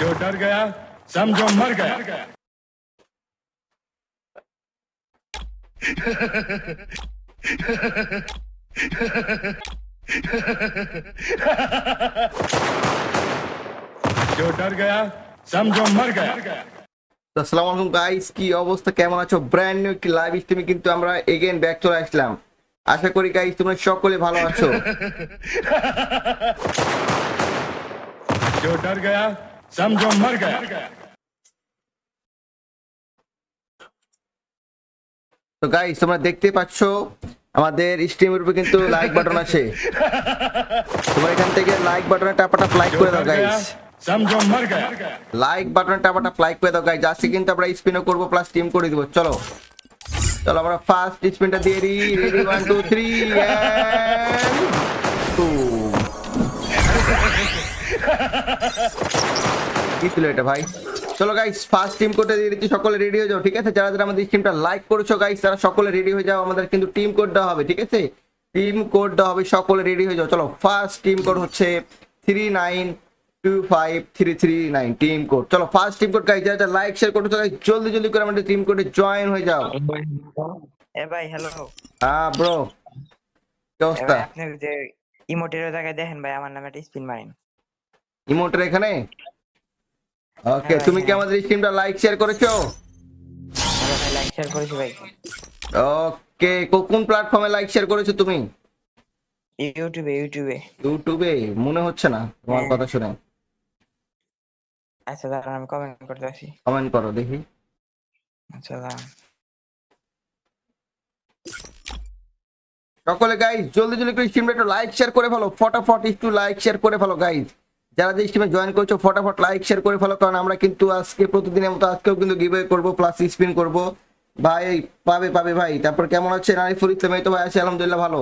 जो डर गया समझो मर गया जो डर गया समझो मर गया তো আসসালামু আলাইকুম গাইস কি অবস্থা কেমন আছো ব্র্যান্ড নিউ একটি লাইভ স্ট্রিমে কিন্তু আমরা এগেন ব্যাক চলে আসলাম আশা করি গাইস তোমরা সকলে ভালো আছো जो डर गया समझो मर गया তো গাইস তোমরা দেখতে পাচ্ছ আমাদের স্ট্রিমের উপরে কিন্তু লাইক বাটন আছে তোমরা এখান থেকে লাইক বাটনে টাপাটা লাইক जो করে দাও डर गया গাইস समझो मर गया লাইক বাটনে টাপাটা লাইক করে দাও গাইস আজকে কিন্তু আমরা স্পিনও করবো প্লাস টিম করে দিব চলো চলো আমরা ফার্স্ট স্পিনটা দিয়ে দিই। রেডি ওয়ান টু থ্রি কি ছিল এটা ভাই? চলো গাইস ফার্স্ট টিম কোডটা দিয়ে দিচ্ছি, সকলে রেডি হয়ে যাও, ঠিক আছে? যারা যারা আমাদের টিমটা লাইক করেছ গাইস তারা সকলে রেডি হয়ে যাও, আমাদের কিন্তু টিম কোড দেওয়া হবে, ঠিক আছে? টিম কোড দেওয়া হবে, সকলে রেডি হয়ে যাও। চলো ফার্স্ট টিম কোড হচ্ছে three nine two five three three nine team code চলো ফার্স্ট টিম কোড গাইস যারা যারা লাইক শেয়ার করছ গাইস জলদি জলদি করে আমাদের টিম কোডে জয়েন হয়ে যাও। এ ভাই হ্যালো হ্যাঁ ব্রো কি অবস্থা? আপনি যে ইমোটের জায়গায় দেখেন ভাই আমার নামে একটা স্পিন মারেন। ইমোটের এখানে? ওকে হ্যাঁ, তুমি কি হ্যাঁ। আমাদের স্ট্রিমটা লাইক শেয়ার করেছ? লাইক শেয়ার করেছি ভাই। ওকে কোন প্ল্যাটফর্মে লাইক শেয়ার করেছ তুমি? ইউটিউবে ইউটিউবে। ইউটিউবে? মনে হচ্ছে না তোমার হ্যাঁ। কথা শুনে। আচ্ছা দাঁড়ান আমি কমেন্ট করতে আসি কমেন্ট করো দেখি আচ্ছা দাঁড়ান সকলে গাইস জলদি জলদি করে স্ট্রিমটা একটু লাইক শেয়ার করে ফেলো। ফটাফট একটু লাইক শেয়ার করে ফেলো গাইস যারা যে স্ট্রিমে জয়েন করছ ফটাফট লাইক শেয়ার করে ফেলো কারণ আমরা কিন্তু আজকে প্রতিদিনের মতো আজকেও কিন্তু গিভওয়ে করব প্লাস স্পিন করব। ভাই পাবে পাবে ভাই। তারপর কেমন আছে? আরিফুল ইসলাম এই তো ভাই আছে আলহামদুলিল্লাহ ভালো।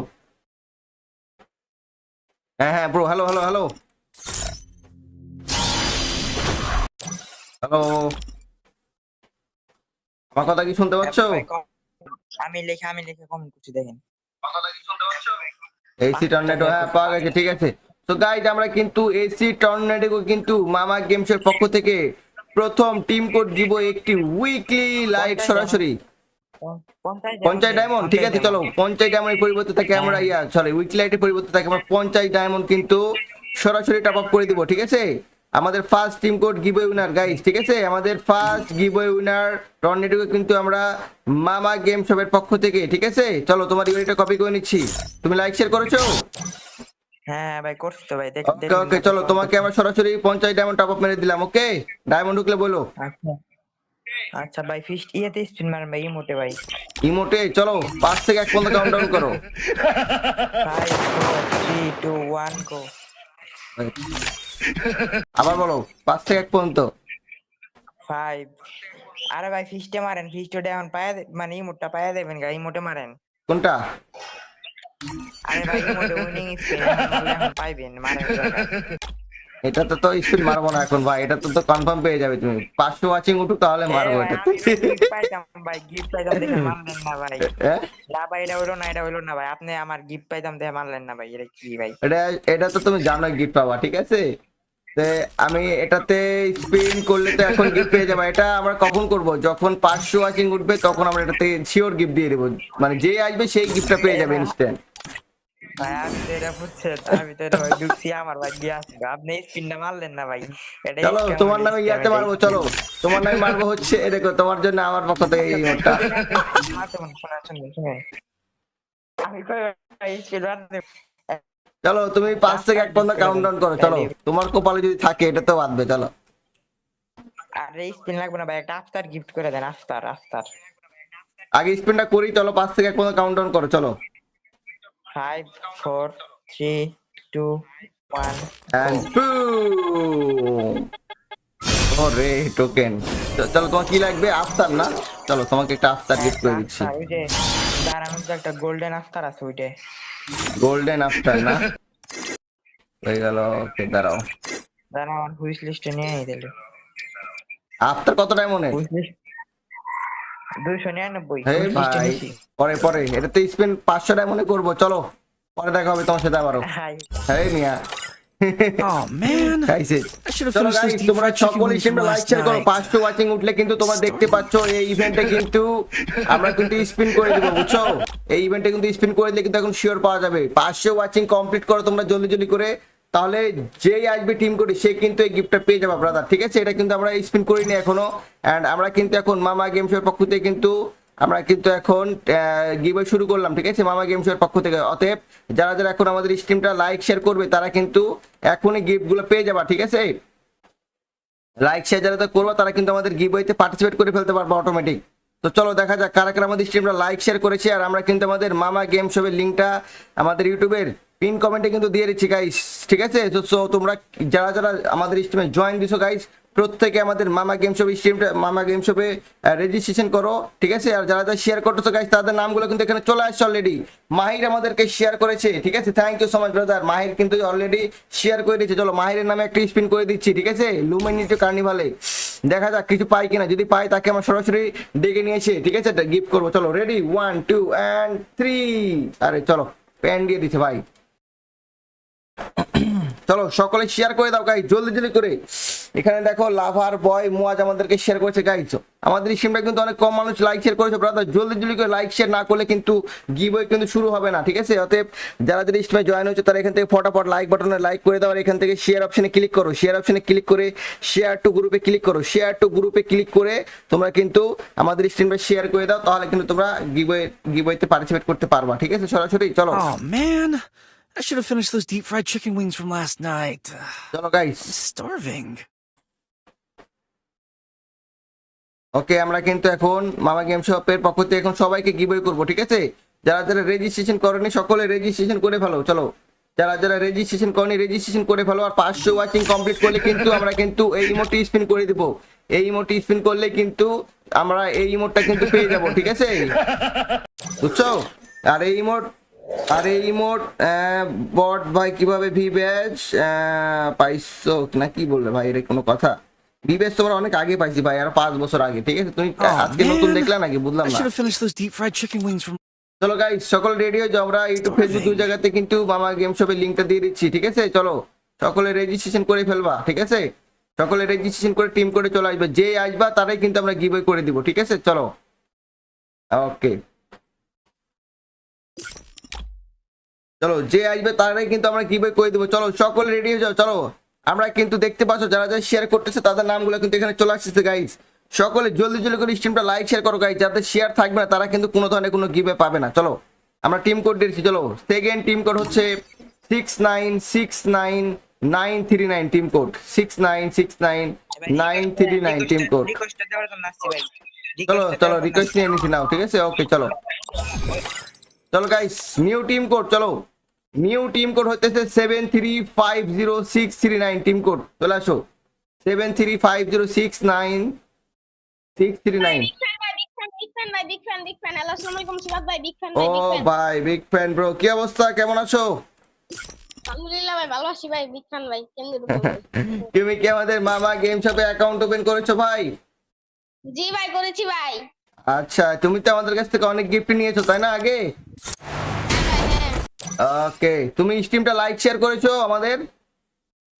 হ্যাঁ হ্যাঁ bro hello hello hello hello আমার কথা কি শুনতে পাচ্ছ? ভাই, com- আমি লেখা আমি লেখা কমেন্ট করছি দেখেন। এসি টর্নেডো হ্যাঁ পাওয়া গেছে ঠিক আছে। তো গাইজ আমরা কিন্তু এসি টর্নেডো কিন্তু মামা গেমস এর পক্ষ থেকে প্রথম টিম কোড দিব একটি উইকলি লাইট সরাসরি। পঞ্চাশ ডায়মন্ড ঠিক আছে চলো। পঞ্চাশ ডায়মন্ডের পরিবর্তে তাকে আমরা ইয়া চলে উইকলি লাইটের পরিবর্তে তাকে আমরা পঞ্চাশ ডায়মন্ড কিন্তু সরাসরি টপ আপ করে দিব ঠিক আছে? আমাদের first team code give winner guys ঠিক আছে? আমাদের ফার্স্ট গিভ উইনার টর্নেডোকে কিন্তু আমরা মামা গেম শপের পক্ষ থেকে ঠিক আছে? চলো তোমার ইউনিটটা কপি করে নিচ্ছি। তুমি লাইক শেয়ার করেছ? হ্যাঁ ভাই করছি তো ভাই দেখ ওকে ওকে চলো তোমাকে আমরা সরাসরি পঞ্চাশ ডায়মন্ড টপ আপ মেরে দিলাম ওকে ডায়মন্ড ঢুকলে বলো। আচ্ছা। আচ্ছা ভাই ফিস্ট ইয়েতে স্পিন মারেন ভাই ইমোটে ভাই। ইমোটে চলো পাঁচ থেকে এক পর্যন্ত কাউন্ট ডাউন করো। Five four three two one go আবার বলো পাঁচ থেকে এক পর্যন্ত। ফাইভ আরে ভাই ফিস্টে মারেন ফিস্টে ডাউন পায়া মানে ইমোটটা পায়া দেবেন গা মোটে মারেন। কোনটা? আরে ভাই ইমোটে উইনিং স্পিন পাইবেন মারেন এটা তো তো স্পিড মারবো না এখন ভাই এটা তো তো কনফার্ম পেয়ে যাবে তুমি। পাঁচশো ওয়াচিং উঠুক তাহলে মারবো এটা। ভাই গিফট পাইতাম দেখে মারলেন না ভাই। হ্যাঁ? না ভাই এটা হইল না এটা হইল না ভাই। আপনি আমার গিফট পাইতাম দেখে মারলেন না ভাই এটা কি ভাই? এটা এটা তো তুমি জানো গিফট পাবা ঠিক আছে? তে আমি এটাতে স্পিন করলে তো এখন গিফট পেয়ে যাব। এটা আমরা কখন করব? যখন পাঁচশো ওয়াচিং উঠবে তখন আমরা এটাতে শিওর গিফট দিয়ে দেবো। মানে যে আসবে সেই গিফটটা পেয়ে যাবে ইনস্ট্যান্ট ভাই আমি তো এটা বুঝছেন আমি তো এটা ঢুকছি আমার ভাই আসবে আপনি স্পিনটা মারলেন না ভাই? এটা চলো তোমার নামে ইয়াতে মারবো চলো। তোমার নামে মারবো হচ্ছে এ দেখো তোমার জন্য আমার পক্ষ থেকে এই। আমি কই স্পিন মারতে চলো তুমি পাঁচ থেকে এক পর্যন্ত কাউন্ট ডাউন করো চলো। তোমার কপালে যদি থাকে এটা তো বাঁধবে চলো। আরে স্পিন লাগবে না ভাই একটা আফতার গিফট করে দেন আফতার আফতার। আগে স্পিনটা করি চলো পাঁচ থেকে এক পর্যন্ত কাউন্ট ডাউন করো চলো। Five four three two one And boom! ওরে টোকেন চলো তোমার কি লাগবে? আফতার না? চলো তোমাকে একটা আফতার গিফট করে দিচ্ছি। ওই যে দাঁড়ানোর যে একটা গোল্ডেন আফতার আছে ওইটা। গোল্ডেন আফতার না? হয়ে গেল ওকে দাঁড়াও। দাঁড়া আমার হুইস লিস্টে নিয়ে এই দিল। আফতার কত টাইম মনে হুইস লিস্ট দুইশো নিরানব্বই হে হুইশ লিস্টে ভাই নিছি। পরে পরে। এটাতে স্পেন পাঁচশো টাইম মনে করব চলো। পরে দেখা হবে তোমার সাথে আবারও। হ্যাঁ মিয়া। Oh তোমরা লাইক শেয়ার করো। পাঁচশো ওয়াচিং উঠলে কিন্তু তোমরা দেখতে পাচ্ছ এই ইভেন্টে কিন্তু আমরা কিন্তু স্পিন করে দেবো বুঝছ? এই ইভেন্টে কিন্তু স্পিন করে দিলে কিন্তু এখন শিওর পাওয়া যাবে। পাঁচশো ওয়াচিং কমপ্লিট করো তোমরা জলদি জলদি করে। তাহলে যেই আসবে টিম করে, সে কিন্তু এই গিফটটা পেয়ে যাবে ব্রাদার ঠিক আছে? এটা কিন্তু আমরা স্পিন করিনি এখনও অ্যান্ড আমরা কিন্তু এখন মামা গেম শোর পক্ষ থেকে কিন্তু, আমরা কিন্তু এখন গিভ শুরু করলাম, ঠিক আছে? মামা গেম শোর পক্ষ থেকে। অতএব, যারা যারা এখন আমাদের স্ট্রিমটা লাইক শেয়ার করবে, তারা কিন্তু এখনই গিফটগুলো পেয়ে যাবা, ঠিক আছে? লাইক শেয়ার যারা তো করব, তারা কিন্তু আমাদের গিভওয়েতে পার্টিসিপেট করে ফেলতে পারব অটোমেটিক তো চলো দেখা যাক কারা কারা আমাদের স্ট্রিমটা লাইক শেয়ার করেছে, আর আমরা কিন্তু আমাদের মামা গেম শোবের লিঙ্কটা আমাদের ইউটিউবের পিন কমেন্টে কিন্তু দিয়ে দিচ্ছি গাইস ঠিক আছে? So তোমরা যারা যারা আমাদের স্ট্রিমে জয়েন দিছো গাইস প্রত্যেকে আমাদের মামা গেম শপে স্ট্রিমটা মামা গেম শপে রেজিস্ট্রেশন করো, ঠিক আছে? আর যারা যারা শেয়ার করতেছো গাইস তাদের নামগুলো কিন্তু এখানে চলে আসছে অলরেডি মাহির আমাদেরকে শেয়ার করেছে, ঠিক আছে? Thank you so much brother Mahir কিন্তু অলরেডি শেয়ার করে দিয়েছে। চলো, মাহিরের নামে একটা স্পিন করে দিচ্ছি, ঠিক আছে? লুমেনিটো কার্নিভালে দেখা যাক, কিছু পাই কিনা। যদি পাই, তাকে আমরা সরাসরি ডেকে নিয়ে এসে, ঠিক আছে? গিফট করব। চলো ready one two and three আরে, চলো প্যান দিয়ে দিচ্ছে, ভাই। চলো সকলে শেয়ার করে দাও গাই জলদি জলদি করে। এখানে দেখো লাভার বয় মুয়াজ আমাদেরকে শেয়ার করেছে গাইছ আমাদের স্ট্রিমটা কিন্তু অনেক কম মানুষ লাইক শেয়ার করেছে ব্রাদার জলদি জলদি করে লাইক শেয়ার না করলে কিন্তু গিভওয়ে কিন্তু শুরু হবে না ঠিক আছে? অতএব যারা যারা স্ট্রিমে জয়েন হয়েছে তারা এখান থেকে ফটাফট লাইক বাটনে লাইক করে দাও আর এখান থেকে শেয়ার অপশনে ক্লিক করো। শেয়ার অপশনে ক্লিক করে শেয়ার টু গ্রুপে ক্লিক করো। শেয়ার টু গ্রুপে ক্লিক করে তোমরা কিন্তু আমাদের স্ট্রিমটা শেয়ার করে দাও তাহলে কিন্তু তোমরা গিভওয়ে গিভওয়েতে পার্টিসিপেট করতে পারবা ঠিক আছে? সরাসরি চলো। Man, I should have finished those deep fried chicken wings from last night. চলো গাইস I'm starving. ওকে আমরা কিন্তু এখন মামা গেম শপের পক্ষ থেকে এখন সবাইকে গিভওয়ে করব ঠিক আছে? যারা যারা রেজিস্ট্রেশন করেনি সকলে রেজিস্ট্রেশন করে ফেলো চলো। যারা যারা রেজিস্ট্রেশন করেনি রেজিস্ট্রেশন করে ফেলো আর পাঁচশো ওয়াচিং কমপ্লিট করলে কিন্তু আমরা কিন্তু এই ইমোটটি স্পিন করে দিব। এই ইমোটটি স্পিন করলে কিন্তু আমরা এই ইমোটটা কিন্তু পেয়ে যাব ঠিক আছে? বুঝছ? আর এই ইমোট আর এই ইমোট বট ভাই কীভাবে ভি ব্যাচ পাইছো না কি বললে ভাই? এর কোনো কথা? ভি ব্যাচ তোমরা অনেক আগে পাইছি ভাই আর পাঁচ বছর আগে ঠিক আছে? তুমি Oh, আজকে নতুন. দেখলা নাকি? বুঝলাম না। চলো গাইস সকল রেডি হয়ে যাও আমরা ইউটিউব ফেসবুক দুই জায়গাতে কিন্তু মামা গেম শপের লিঙ্কটা দিয়ে দিচ্ছি ঠিক আছে? চলো সকলে রেজিস্ট্রেশন করে ফেলবা ঠিক আছে? সকলে রেজিস্ট্রেশন করে টিম করে চলে আসবে। যে আসবা তারাই কিন্তু আমরা গিভওয়ে করে দিব ঠিক আছে? চলো। ওকে চলো যে আসবে তারাই কিন্তু আমরা গিভওয়ে করে দিব। চলো সকলে রেডি হয়ে যাও চলো। আমরা কিন্তু দেখতে পাচ্ছ যারা যারা শেয়ার করতেছে তাদের নামগুলো কিন্তু এখানে চলে আসতেছে গাইস সকলে জলদি জলদি করে স্ট্রিমটা লাইক শেয়ার করো গাইস যাদের শেয়ার থাকবে না তারা কিন্তু কোনো ধরনের কোনো গিভে পাবে না। চলো আমরা টিম কোড দিয়েছি চলো। সেকেন্ড টিম কোড হচ্ছে six nine six nine nine three nine team code six nine six nine nine three nine team code চলো চলো রিকোয়েস্ট নিয়ে নিছি নাও ঠিক আছে? ওকে চলো। চলো গাইস নিউ টিম কোড চলো। নিউ টিম কোড হতেছে seven three five zero six three nine team code চলে আসো। Seven three five zero six nine six three ও ভাই বিগ ফ্যান ব্রো কি অবস্থা? কেমন আছো? আলহামদুলিল্লাহ ভাই ভালো আছি ভাই big fan ভাই কেমনে তুমি কি আমাদের মামা গেম শপে অ্যাকাউন্ট ওপেন করেছ ভাই? জি ভাই করেছি ভাই। আচ্ছা তুমি তো আমাদের কাছ থেকে অনেক গিফট নিয়েছো তাই না আগে। ওকে তুমি স্ট্রিমটা লাইক শেয়ার করেছ আমাদের?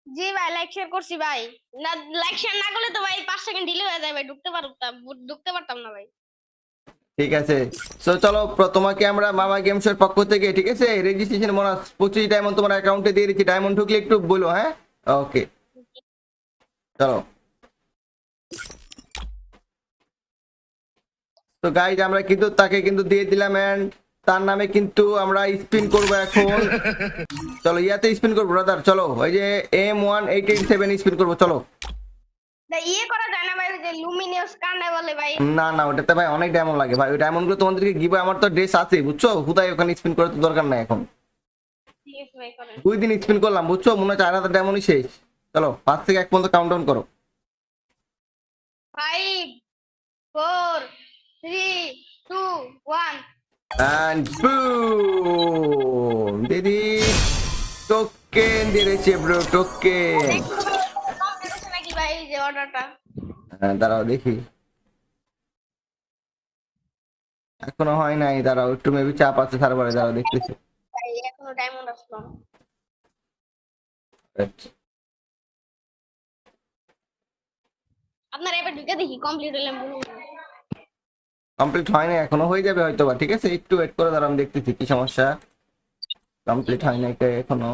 জি ভাই লাইক শেয়ার করছি ভাই। না লাইক শেয়ার না করলে তো ভাই 5 সেকেন্ড ডিলে হয়ে যায় ভাই ঢুকতে পারতাম ঢুকতে পারতাম না ভাই। ঠিক আছে। সো চলো তোমাকে আমরা মামা গেমসের পক্ষ থেকে ঠিক আছে? রেজিস্ট্রেশন বোনাস পঁচিশ ডায়মন্ড তোমার অ্যাকাউন্টে দিয়ে দিচ্ছি। ডায়মন্ড ঢুকলে একটু বলো হ্যাঁ? ওকে চলো। তো গাইজ আমরা কিন্তু তাকে কিন্তু দিয়ে দিলাম এন্ড তার নামে কিন্তু আমরা স্পিন করব এখন। চলো ইয়াতে স্পিন করব ব্রাদার চলো। ওই যে M one eight eight seven spin করব চলো। ইয়ে করা যায় না না না ওটাতে ভাই অনেক ডায়মন্ড লাগে। ভাই ওই ডায়মন্ডগুলো তোমাদেরকে গিবে আমার তো ড্রেস আছে বুঝছ? হুদাই ওখানে স্পিন করার তো দরকার নাই এখন। দুই দিন স্পিন করলাম বুঝছ? মনে হচ্ছে আড়াই হাজার ডায়মন্ডই শেষ। চলো পাঁচ থেকে এক পর্যন্ত কাউন্ট ডাউন করো। 5 4 3 2 1 অ্যান্ড বুম দিদি টোকেন দিয়েছে ব্রো টোকেন দাঁড়াও দেখি। এখনও হয় নাই দাঁড়াও একটু মেবি চাপ আছে সার্ভারে দাঁড়াও দেখতেছি। এখন ডায়মন্ড আসলো। আপনার এবার ঢুকে দেখি কমপ্লিট হলে আমি বলব না। কমপ্লিট হয় না এখনও হয়ে যাবে হয়তো বা ঠিক আছে? একটু ওয়েট করে দাঁড়ান আমি দেখতেছি কি সমস্যা? কমপ্লিট হয় না এটা এখনও।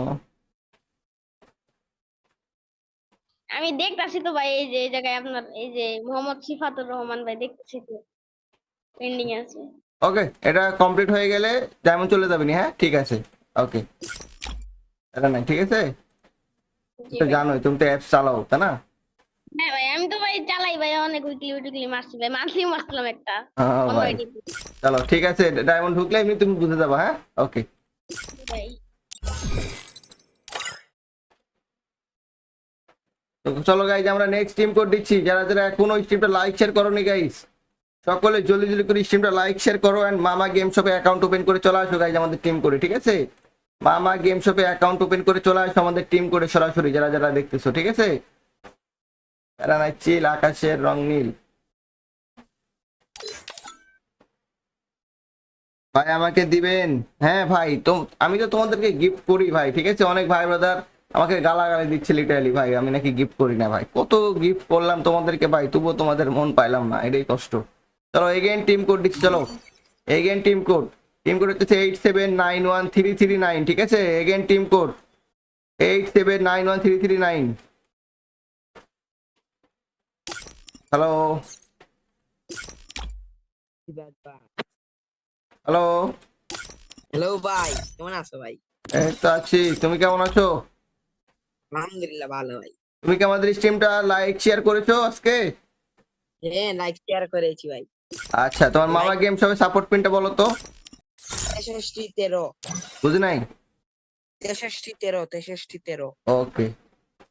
আমি দেখতাছি তো ভাই এই যে এই জায়গায় আপনার এই যে মোহাম্মদ সিফাতুর রহমান ভাই দেখতেছি তো পেন্ডিং আছে। ওকে এটা কমপ্লিট হয়ে গেলে ডায়মন্ড চলে যাবে নি হ্যাঁ? ঠিক আছে ওকে এটা নাই ঠিক আছে? তো জানোই তুমি তো অ্যাপস চালাও তাই না? হ্যাঁ ভাই আমি তো ভাই চালাই ভাই অনেক উইকলি উইকলি মারছি ভাই মান্থলি মারছিলাম একটা। হ্যাঁ অন্য চলো ঠিক আছে ডায়মন্ড ঢুকলে এমনি তুমি বুঝে যাবা হ্যাঁ? ওকে তো চলো গাইজ আমরা নেক্সট টিম কোড দিচ্ছি। যারা যারা এখনও স্ট্রিমটা লাইক শেয়ার করোনি গাইজ সকলে জলদি জলদি করে স্ট্রিমটা লাইক শেয়ার করো এন্ড মামা গেম শপে অ্যাকাউন্ট ওপেন করে চলে আসো গাইজ আমাদের টিম করে ঠিক আছে? মামা গেম শপে অ্যাকাউন্ট ওপেন করে চলে আসো আমাদের টিম করে সরাসরি যারা যারা দেখতেছো ঠিক আছে? তারা নাই চিল, আকাশের রং নীল। ভাই, আমাকে দিবেন? হ্যাঁ ভাই, তো আমি তো তোমাদেরকে গিফট করি ভাই, ঠিক আছে? অনেক ভাই ব্রাদার আমাকে গালাগালি দিচ্ছে লিটারালি ভাই, আমি নাকি গিফট করি না ভাই। কত গিফট করলাম তোমাদেরকে ভাই, তবুও তোমাদের মন পাইলাম না, এটাই কষ্ট। চলো এগেন টিম কোড দিচ্ছি, চলো। Again team code team code হচ্ছে eight seven nine one three three nine ঠিক আছে? Again team code eight seven nine one three three nine hello hello hello ভাই কেমন আছো ভাই? এই তো আছি। তুমি কেমন আছো? আলহামদুলিল্লাহ ভালো ভাই। তুমি কি আমাদের স্ট্রিমটা লাইক শেয়ার করেছ আজকে? হ্যাঁ লাইক শেয়ার করেছি ভাই। আচ্ছা তোমার মামা গেম সবে সাপোর্ট পিনটা বলো তো। তেষট্টি তেরো। বুঝি নাই? তেষট্টি তেরো তেষট্টি তেরো। ওকে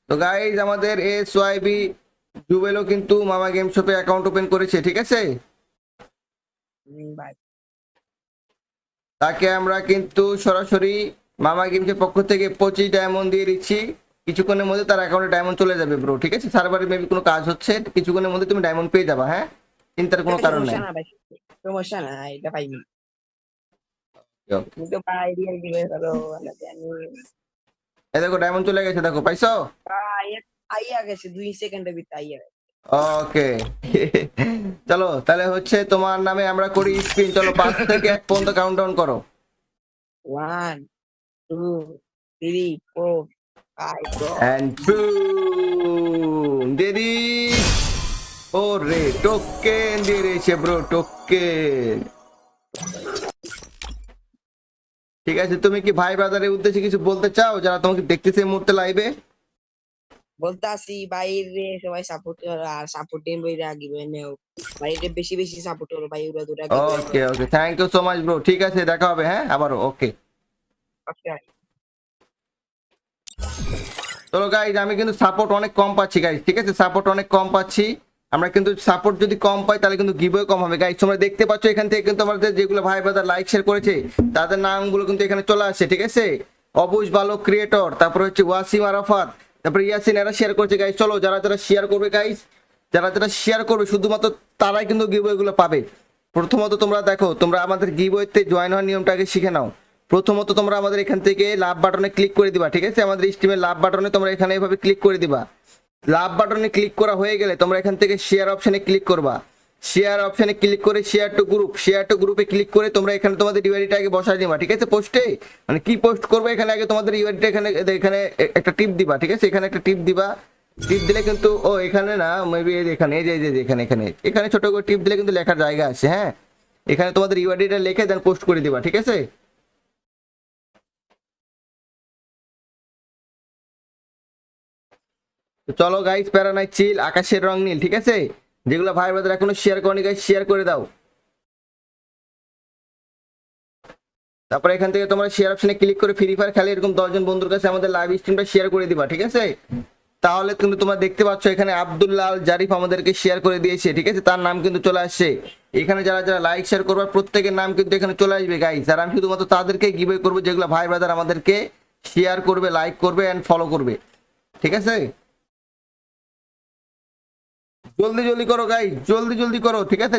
তো গাইজ আমাদের এস ওয়াইবি জুবেলও কিন্তু মামা গেম শপে অ্যাকাউন্ট ওপেন করেছে ঠিক আছে? তাকে আমরা কিন্তু সরাসরি মামা গেমসের পক্ষ থেকে পঁচিশ ডায়মন্ড দিয়ে দিচ্ছি। কিছুক্ষণের মধ্যে তার অ্যাকাউন্টে ডায়মন্ড চলে যাবে ব্রো ঠিক আছে? সার্ভারে মেবি কোনো কাজ হচ্ছে কিছুক্ষণের মধ্যে তুমি ডায়মন্ড পেয়ে যাবা হ্যাঁ? চিন্তার কোনো কারণ নাই। সমস্যা এটা তো রিয়েল হলো এই দেখো ডায়মন্ড চলে গেছে দেখো পাইছো? আইয়া গেছে দুই সেকেন্ডের ভিতরে আইয়া গেছে। ওকে। চলো তাহলে হচ্ছে তোমার নামে আমরা করি স্পিন চলো পাঁচ থেকে এক পর্যন্ত কাউন্ট ডাউন করো one two three four five দিদি ও রে টোকেন দিয়ে দিয়েছে ব্রো টোকেন ঠিক আছে তুমি কি ভাই ব্রাদারের উদ্দেশ্যে কিছু বলতে চাও? যারা তোমাকে দেখতেছে মুহূর্তে লাইভে বলতে আসি বাইরে সবাই সাপোর্ট আর সাপোর্ট টিম বইরা গিবে নেও। বাইরে বেশি বেশি সাপোর্ট করো ভাই ওরা দুটা okay okay thank you so much bro ঠিক আছে দেখা হবে হ্যাঁ? আবারও ওকে চলো গাইজ আমি কিন্তু সাপোর্ট অনেক কম পাচ্ছি গাইজ ঠিক আছে? সাপোর্ট অনেক কম পাচ্ছি। আমরা কিন্তু সাপোর্ট যদি কম পাই তাহলে কিন্তু গিভও কম হবে। গাইজ তোমরা দেখতে পাচ্ছ এখান থেকে কিন্তু আমাদের যেগুলো ভাই ব্রাদার লাইক শেয়ার করেছে তাদের নামগুলো কিন্তু এখানে চলে আসছে ঠিক আছে? অবুজ ভালো ক্রিয়েটর তারপর হচ্ছে ওয়াসিম আরাফাত তারপর ইয়াসিন, এরা শেয়ার করছে গাইজ চলো, যারা যারা শেয়ার করবে গাইজ যারা যারা শেয়ার করবে, শুধুমাত্র তারাই কিন্তু গিভওয়েগুলো পাবে। প্রথমত তোমরা দেখো, তোমরা আমাদের গিভওয়েতে জয়েন হওয়ার নিয়মটা আগে শিখে নাও। প্রথমত তোমরা আমাদের এখান থেকে লাভ বাটনে ক্লিক করে দিবা, ঠিক আছে? আমাদের স্ট্রিমের লাভ বাটনে তোমরা এখানে এভাবে ক্লিক করে দিবা। লাভ বাটনে ক্লিক করা হয়ে গেলে তোমরা এখান থেকে শেয়ার অপশনে ক্লিক করবা। শেয়ার অপশনে ক্লিক করে share to group share to গ্রুপে ক্লিক করে তোমরা এখানে তোমাদের ইউআইডিটা আগে বসাই দিবা, ঠিক আছে? পোস্টে মানে কি পোস্ট করবে? এখানে আগে তোমাদের ইউআইডিটা এখানে এখানে একটা টিপ দিবা, ঠিক আছে? এখানে একটা টিপ দিবা। টিপ দিলে কিন্তু, ও, এখানে না মেবি এখানে, এই যে এখানে এখানে। এখানে ছোট করে টিপ দিলে কিন্তু লেখার জায়গা আছে হ্যাঁ? এখানে তোমাদের ইউআইডিটা লিখে দেন পোস্ট করে দিবা, ঠিক আছে? চলো গাইস প্যারা নাই চিল, আকাশের রং নীল, ঠিক আছে? যেগুলো ভাই ব্রাদার এখনও শেয়ার করনি গাইস শেয়ার করে দাও। তারপর এখান থেকে তোমরা শেয়ার অপশনে ক্লিক করে ফ্রি ফায়ার খেলে এরকম দশজন বন্ধুর কাছে আমাদের লাইভ স্ট্রিমটা শেয়ার করে দিবা, ঠিক আছে? তাহলে কিন্তু তোমরা দেখতে পাচ্ছ এখানে আব্দুল্লাহ আল জারিফ আমাদেরকে শেয়ার করে দিয়েছে, ঠিক আছে? তার নাম কিন্তু চলে আসছে। এখানে যারা যারা লাইক শেয়ার করবার প্রত্যেকের নাম কিন্তু এখানে চলে আসবে গাইস আর আমি শুধুমাত্র তাদেরকে গিভে করব যেগুলো ভাই ব্রাদার আমাদেরকে শেয়ার করবে লাইক করবে অ্যান্ড ফলো করবে, ঠিক আছে? জলদি জলদি করো গাই জলদি জলদি করো ঠিক আছে?